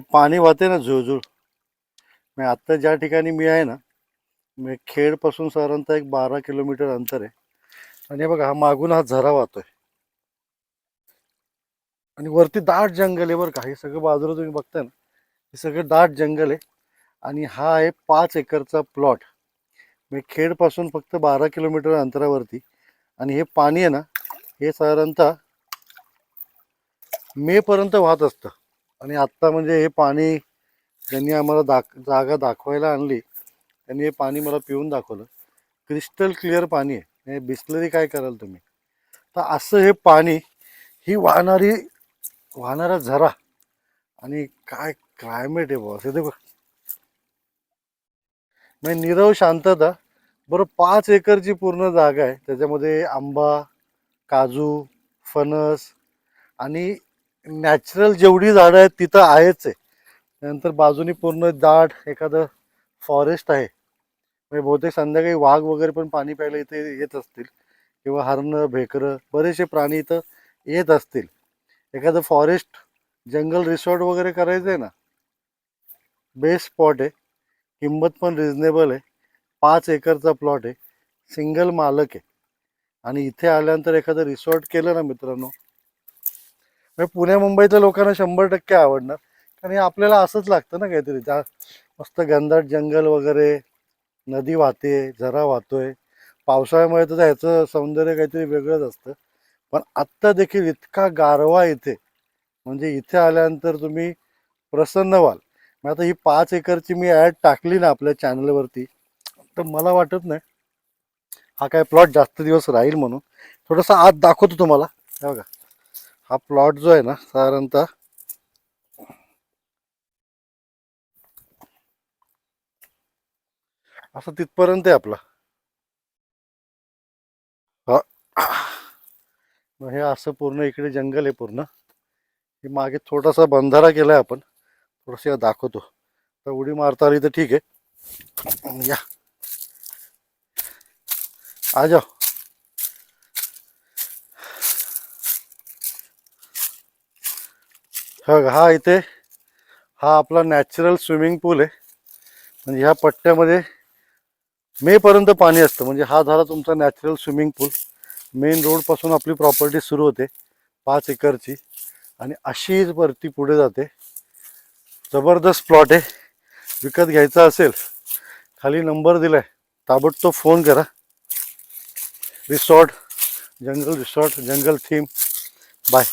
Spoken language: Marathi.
हे पाणी वाहते ना झुळझुळ मी आत्ता ज्या ठिकाणी मी आहे ना मी खेडपासून साधारणतः एक बारा किलोमीटर अंतर आहे. आणि हे बघा हा मागून हा झरा वाहतोय. आणि वरती दाट जंगल आहे बरं का. हे सगळं बाजूला तुम्ही बघताय ना हे सगळं दाट जंगल आहे. आणि हा आहे पाच एकरचा प्लॉट. मी खेडपासून फक्त बारा किलोमीटर अंतरावरती. आणि हे पाणी आहे ना हे साधारणतः मेपर्यंत वाहत असतं. आणि आत्ता म्हणजे हे पाणी ज्यांनी आम्हाला दाख जागा दाखवायला आणली त्यांनी हे पाणी मला पिऊन दाखवलं. क्रिस्टल क्लिअर पाणी आहे. हे बिस्लरी काय कराल तुम्ही? तर असं हे पाणी ही वाहणारी वाहणारा झरा आणि काय क्लायमेट आहे बॉस हे बघ. म्हणजे निरव शांतता. बरं पाच एकरची पूर्ण जागा आहे. त्याच्यामध्ये आंबा काजू फणस आणि नॅचरल जेवढी झाडं आहेत तिथं आहेच आहे. नंतर बाजूनी पूर्ण दाट एखादं फॉरेस्ट आहे. म्हणजे बहुतेक संध्याकाळी वाघ वगैरे पण पाणी प्यायला इथे येत असतील. किंवा हरणं भेकरं बरेचसे प्राणी इथं येत असतील. एखादं फॉरेस्ट जंगल रिसॉर्ट वगैरे करायचं आहे ना? बेस्ट स्पॉट आहे. किंमत पण रिजनेबल आहे. पाच एकरचा प्लॉट आहे. सिंगल मालक आहे. आणि इथे आल्यानंतर एखादं रिसॉर्ट केलं ना मित्रांनो म्हणजे पुण्या मुंबईतल्या लोकांना शंभर टक्के आवडणार. कारण हे आपल्याला असंच लागतं ना काहीतरी. त्या मस्त घनदाट जंगल वगैरे नदी वाहते झरा वाहतोय. पावसाळ्यामुळे तर ह्याचं सौंदर्य काहीतरी वेगळंच असतं. पण आत्ता देखील इतका गारवा इथे. म्हणजे इथे आल्यानंतर तुम्ही प्रसन्न व्हाल. मग आता ही पाच एकरची मी ॲड टाकली ना आपल्या चॅनलवरती तर मला वाटत नाही. हा काय प्लॉट जास्त दिवस राहील म्हणून. थोडासा आत दाखवतो तुम्हाला. हे बघा. हा प्लॉट जो आहे ना साधारणतः असं तिथपर्यंत आहे आपला. हा. मग हे असं पूर्ण इकडे जंगल आहे पूर्ण. हे मागे थोडासा बंधारा केलाय आपण. थोडस दाखवतो. तर उडी मारता आली तर ठीक आहे. या. आ जाओ. हा हा इथे हा आपला नॅचरल स्विमिंग पूल आहे. म्हणजे ह्या पट्ट्यामध्ये मेपर्यंत पाणी असतं. म्हणजे हा झाला तुमचा नॅचरल स्विमिंग पूल मेन रोडपासून आपली प्रॉपर्टी सुरू होते. पाच एकरची. आणि अशीच वरती पुढे जाते. जबरदस्त प्लॉट आहे. विकत घ्यायचा असेल खाली नंबर दिला आहे ताबडतोब फोन करा. Resort jungle resort jungle theme by